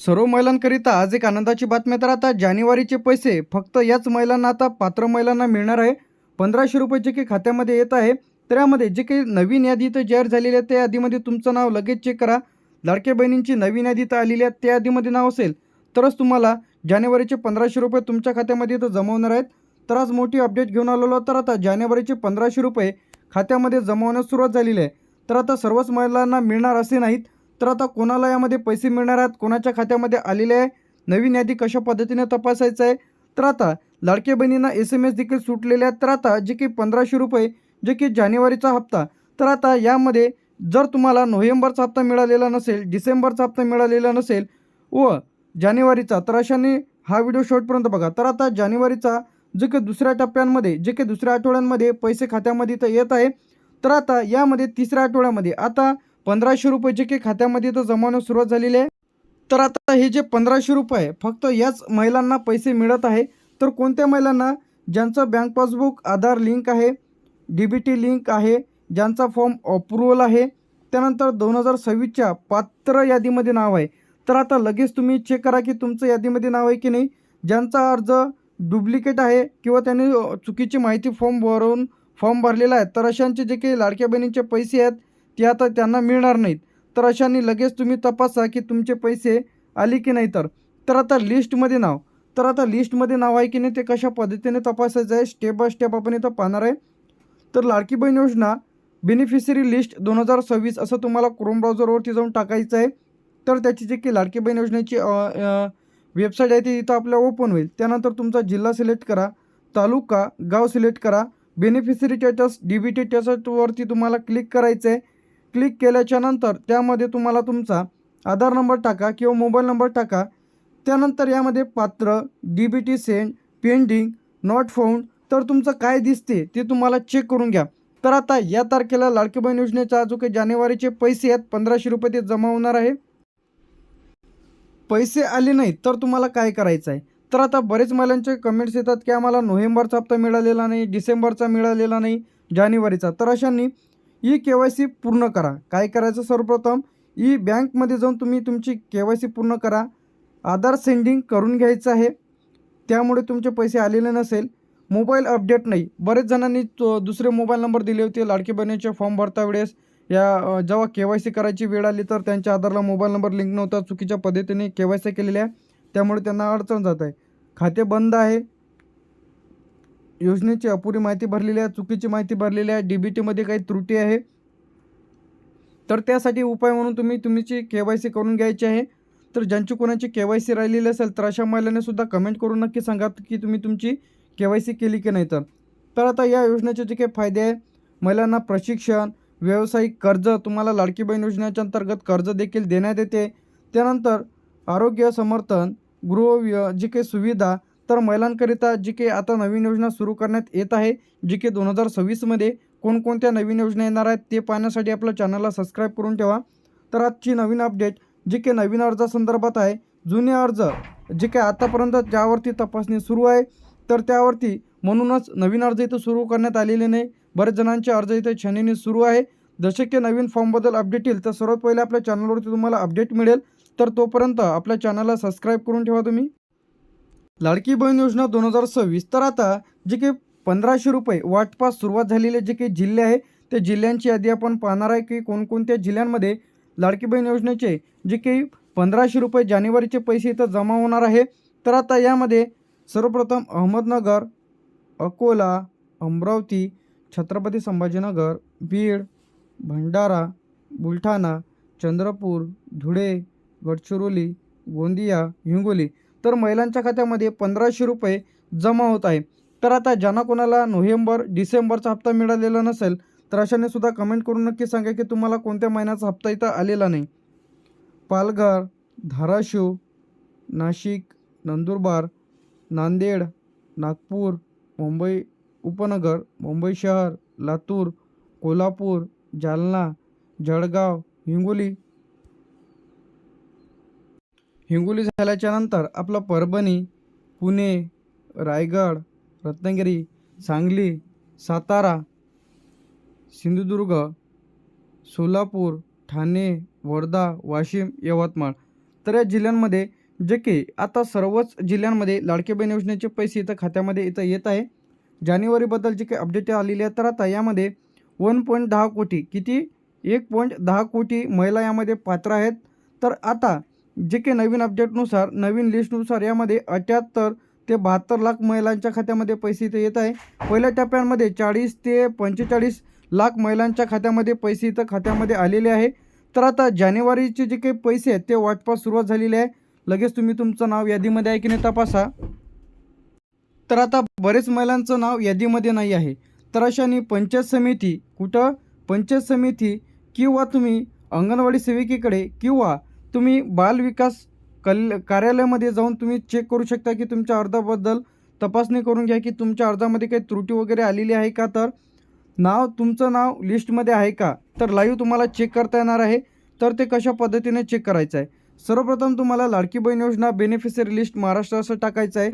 सर्व महिलांकरिता आज एक आनंदाची बातमी तर आता जानेवारीचे पैसे फक्त याच महिलांना आता पात्र महिलांना मिळणार आहे. पंधराशे रुपये जे काही खात्यामध्ये येत आहे तर यामध्ये जे काही नवीन यादी इथं जाहीर झालेली आहे त्या यादीमध्ये तुमचं नाव लगेच चेक करा. लाडक्या बहिणींची नवीन यादी तर आलेली आहे त्या यादीमध्ये नाव असेल. तरच तुम्हाला जानेवारीचे पंधराशे रुपये तुमच्या खात्यामध्ये इथं जमवणार आहेत. तर आज मोठी अपडेट घेऊन आलेलो तर आता जानेवारीचे पंधराशे रुपये खात्यामध्ये जमवण्यास सुरुवात झालेली आहे. तर आता सर्वच महिलांना मिळणार असे नाहीत. तर आता कोणाला यामध्ये पैसे मिळणार आहेत कोणाच्या खात्यामध्ये आलेले आहे नवीन यादी कशा पद्धतीने तपासायचं आहे? तर आता लाडक्या बहिणींना एस एम एस देखील सुटलेले आहेत. तर आता जे की पंधराशे रुपये जे की जानेवारीचा हप्ता तर आता यामध्ये जर तुम्हाला नोव्हेंबरचा हप्ता मिळालेला नसेल डिसेंबरचा हप्ता मिळालेला नसेल व जानेवारीचा तर अशाने हा व्हिडिओ शेवटपर्यंत बघा. तर आता जानेवारीचा जे काही दुसऱ्या टप्प्यांमध्ये जे काही दुसऱ्या आठवड्यांमध्ये पैसे खात्यामध्ये तर येत आहे. तर आता यामध्ये तिसऱ्या आठवड्यामध्ये आता पंधराशे रुपये जे खात्यामध्ये तर जमा सुरुवात झालेली आहे. तर आता हे जे पंधराशे रुपये फक्त याच महिलांना पैसे मिळत आहे. तर कोणत्या महिलांना? ज्यांचं बँक पासबुक आधार लिंक आहे डी बी टी लिंक आहे ज्यांचा फॉर्म अप्रुव्हल आहे त्यानंतर दोन हजार सव्वीसच्या पात्र यादीमध्ये नाव आहे. तर आता लगेच तुम्ही चेक करा की तुमचं यादीमध्ये नाव आहे की नाही. ज्यांचा अर्ज डुप्लिकेट आहे किंवा त्यांनी चुकीची माहिती फॉर्म भरून फॉर्म भरलेला आहे. तर अशांचे जे काही लाडक्या बहिणींचे पैसे आहेत ते आता त्यांना मिळणार नाहीत. तर अशांनी लगेच तुम्ही तपासा की तुमचे पैसे आले की नाही तर. तर आता लिस्टमध्ये नाव. तर आता लिस्टमध्ये नाव आहे की नाही ते कशा पद्धतीने तपासायचं आहे? स्टेप बाय स्टेप आपण इथं पाहणार आहे. तर लाडकी बहीण योजना बेनिफिशरी लिस्ट दोन हजार सव्वीस असं तुम्हाला क्रोम ब्राउझरवरती जाऊन टाकायचं आहे. तर त्याची जी की लाडकी बहीण योजनेची वेबसाईट आहे ती इथं आपल्या ओपन होईल. त्यानंतर तुमचा जिल्हा सिलेक्ट करा तालुका गाव सिलेक्ट करा. Beneficiary status D B T स्टेटसवरती तुम्हाला क्लिक करायचं आहे क्लिक केल्याच्यानंतर त्यामध्ये तुम्हाला तुमचा आधार नंबर टाका किंवा मोबाईल नंबर टाका. त्यानंतर यामध्ये पात्र D B T send pending not found तर तुमचं काय दिसते ते तुम्हाला चेक करून घ्या. तर आता या तारखेला लाडकी बहीण योजनेचा जो काही जानेवारीचे पैसे आहेत पंधराशे रुपये ते जमा होणार आहे. पैसे आले नाहीत तर तुम्हाला काय करायचं आहे? तर आता बरेच महिलांचे कमेंट्स येतात की आम्हाला नोव्हेंबरचा हप्ता मिळालेला नाही डिसेंबरचा मिळालेला नाही जानेवारीचा. तर अशांनी ई के वाय सी पूर्ण करा. काय करायचं सर्वप्रथम? ई बँकमध्ये जाऊन तुम्ही तुमची के वाय सी पूर्ण करा. आधार सेंडिंग करून घ्यायचं आहे. त्यामुळे तुमचे पैसे आलेले नसेल. मोबाईल अपडेट नाही. बरेच जणांनी दुसरे मोबाईल नंबर दिले होते. लाडकी बहिणीचे फॉर्म भरता वेळेस या जेव्हा के वाय सी करायची वेळ आली तर त्यांच्या आधारला मोबाईल नंबर लिंक नव्हता. चुकीच्या पद्धतीने के वाय सी केलेल्या आहे. त्यामुळे त्यांना अडचण जात आहे. खाते बंद आहे. योजनेची अपुरी माहिती भरलेली आहे चुकीची माहिती भरलेली आहे डी बी टीमध्ये काही त्रुटी आहे? तर त्यासाठी उपाय म्हणून तुम्ही तुमची के वाय सी करून घ्यायची आहे. तर ज्यांची कोणाची के वाय सी राहिलेली असेल तर अशा महिलांनी सुद्धा कमेंट करून नक्की सांगा की तुम्ही तुमची के वाय सी केली की नाही तर. तर आता या योजनेचे जे काही फायदे आहे महिलांना प्रशिक्षण व्यावसायिक कर्ज तुम्हाला लाडकी बहीण योजनेच्या अंतर्गत कर्ज देखील देण्यात येते. त्यानंतर आरोग्य समर्थन गृह जी काही सुविधा तर महिलांकरिता जी काही आता नवीन योजना सुरू करण्यात येत आहे जी की दोन हजार सव्वीसमध्ये कोणकोणत्या नवीन योजना येणार आहेत ते पाहण्यासाठी आपल्या चॅनलला सबस्क्राईब करून ठेवा. तर आजची नवीन अपडेट जी काही नवीन अर्जासंदर्भात आहे. जुने अर्ज जे काही आतापर्यंत ज्यावरती तपासणी सुरू आहे तर त्यावरती म्हणूनच नवीन अर्ज इथं सुरू करण्यात आलेले नाही. बरेच जणांचे अर्ज इथे छाननी सुरू आहे. जसे की नवीन फॉर्मबद्दल अपडेट येईल तर सर्वात पहिले आपल्या चॅनलवरती तुम्हाला अपडेट मिळेल. तर तोपर्यंत आपल्या चॅनलला सबस्क्राईब करून ठेवा तुम्ही. लाडकी बहीण योजना दोन हजार सव्वीस तर आता जे काही पंधराशे रुपये वाटपास सुरुवात झालेले जे काही जिल्हे आहे त्या जिल्ह्यांची यादी आपण पाहणार आहे की कोणकोणत्या जिल्ह्यांमध्ये लाडकी बहीण योजनेचे जे काही पंधराशे रुपये जानेवारीचे पैसे इथं जमा होणार आहे. तर आता यामध्ये सर्वप्रथम अहमदनगर अकोला अमरावती छत्रपती संभाजीनगर बीड भंडारा बुलढाणा चंद्रपूर धुळे गडचिरोली गोंदिया हिंगोली तर महिलांच्या खात्यामध्ये पंधराशे रुपये जमा होत आहे. तर आता ज्यांना कोणाला नोव्हेंबर डिसेंबरचा हप्ता मिळालेला नसेल तर अशाने सुद्धा कमेंट करून नक्की सांगा की तुम्हाला कोणत्या महिन्याचा हप्ता इथं आलेला नाही. पालघर धाराशिव नाशिक नंदुरबार नांदेड नागपूर मुंबई उपनगर मुंबई शहर लातूर कोल्हापूर जालना जळगाव हिंगोली हिंगोली झाल्याच्यानंतर आपलं परभणी पुणे रायगड रत्नागिरी सांगली सातारा सिंधुदुर्ग सोलापूर ठाणे वर्धा वाशिम यवतमाळ. तर या जिल्ह्यांमध्ये जे की आता सर्वच जिल्ह्यांमध्ये लाडके बहीण योजनेचे पैसे इथं खात्यामध्ये इथं येत आहे. जानेवारीबद्दल जे काही अपडेट आलेली आहे तर आता यामध्ये वन पॉईंट दहा कोटी किती? एक पॉईंट दहा कोटी महिला यामध्ये पात्र आहेत. तर आता जे काही नवीन अपडेटनुसार नवीन लिस्टनुसार यामध्ये अठ्याहत्तर ते बहात्तर लाख महिलांच्या खात्यामध्ये पैसे इथं येत आहे. पहिल्या टप्प्यांमध्ये चाळीस ते पंचेचाळीस लाख महिलांच्या खात्यामध्ये पैसे इथं खात्यामध्ये आलेले आहे. तर आता जानेवारीचे जे काही पैसे आहेत ते वाटपास सुरुवात झालेली आहे. लगेच तुम्ही तुमचं नाव यादीमध्ये आहे की नाही तपासा. तर आता बरेच महिलांचं नाव यादीमध्ये नाही आहे. तर अशाने पंचायत समिती कुठं? पंचायत समिती किंवा तुम्ही अंगणवाडी सेविकेकडे किंवा तुम्ही बालविकास कल कार्यालयामध्ये जाऊन तुम्ही चेक करू शकता की तुमच्या अर्जाबद्दल तपासणी करून घ्या की तुमच्या अर्जामध्ये काही त्रुटी वगैरे आलेली आहे का तर. नाव तुमचं नाव लिस्टमध्ये आहे का? तर लाईव्ह तुम्हाला चेक करता येणार आहे. तर ते कशा पद्धतीने चेक करायचं आहे? सर्वप्रथम तुम्हाला लाडकी बहीण योजना बेनिफिशरी लिस्ट महाराष्ट्र असं टाकायचं आहे.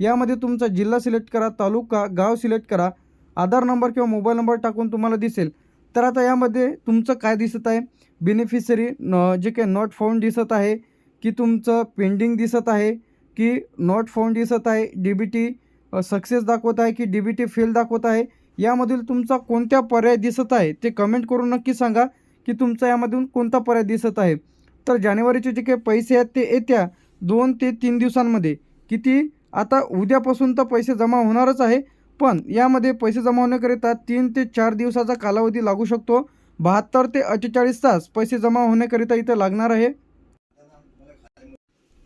यामध्ये तुमचा जिल्हा सिलेक्ट करा तालुका गाव सिलेक्ट करा. आधार नंबर किंवा मोबाईल नंबर टाकून तुम्हाला दिसेल. तर आता यामध्ये तुमचं काय दिसत आहे? बेनिफिशरी न जे काही नॉट फाउंड दिसत आहे की तुमचं पेंडिंग दिसत आहे की नॉट फाउंड दिसत आहे डी बी टी सक्सेस दाखवत आहे की डी बी टी फेल दाखवत आहे यामधील तुमचा कोणत्या पर्याय दिसत आहे ते कमेंट करून नक्की सांगा की तुमचा यामधून कोणता पर्याय दिसत आहे. तर जानेवारीचे जे काही पैसे आहेत ते येत्या दोन ते तीन दिवसांमध्ये किती? आता उद्यापासून तर पैसे जमा होणारच आहे पण यामध्ये पैसे जमा होण्याकरिता तीन ते चार दिवसाचा कालावधी लागू शकतो. बहात्तर ते अठ्ठेचाळीस तास पैसे जमा होण्याकरिता इथं लागणार आहे.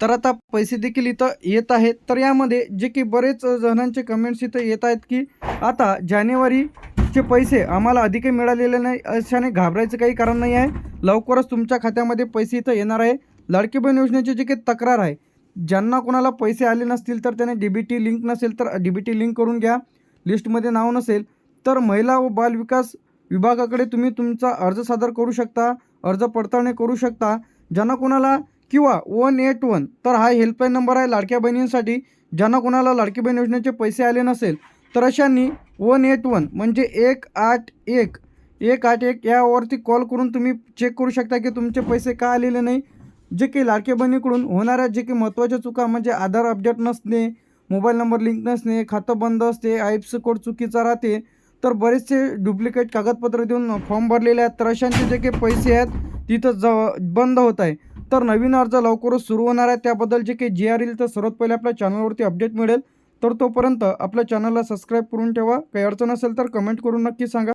तर आता पैसे देखील इथं येत आहेत. तर यामध्ये जे की बरेच जणांचे कमेंट्स इथं येत आहेत की आता जानेवारीचे पैसे आम्हाला अधिक मिळालेले नाही अशाने घाबरायचं काही कारण नाही आहे. लवकरच तुमच्या खात्यामध्ये पैसे इथं येणार आहे. लाडकी बहीण योजनेची जी काही तक्रार आहे ज्यांना कोणाला पैसे आले नसतील तर त्याने डी बी टी लिंक नसेल तर डी बी टी लिंक करून घ्या. लिस्टमध्ये नाव नसेल तर महिला व बालविकास विभागाकडे तुम्ही तुमचा अर्ज सादर करू शकता अर्ज पडताळणी करू शकता ज्यांना कोणाला किंवा वन एट वन तर हा हेल्पलाईन नंबर आहे लाडक्या बहिणींसाठी. ज्यांना कोणाला लाडकी बहीण योजनेचे पैसे आले नसेल तर अशांनी वन एट वन म्हणजे एक आठ एक एक आठ एक यावरती कॉल करून तुम्ही चेक करू शकता की तुमचे पैसे का आलेले नाही. जे काही लाडके बहिणीकडून होणाऱ्या जे काही महत्त्वाच्या चुका म्हणजे आधार अपडेट नसणे मोबाईल नंबर लिंक नसणे खातं बंद असते आय एफ सी कोड चुकीचा राहते तर बरेचसे डुप्लिकेट कागदपत्र देऊन फॉर्म भरलेले आहेत. तर अशांचे जे काही पैसे आहेत तिथं ज बंद होत आहे. तर नवीन अर्ज लवकरच सुरू होणार आहे. त्याबद्दल जे काही जी आर येईल तर सर्वात पहिले आपल्या चॅनलवरती अपडेट मिळेल. तर तोपर्यंत आपल्या चॅनलला सबस्क्राईब करून ठेवा. काही अडचण असेल तर कमेंट करून नक्की सांगा.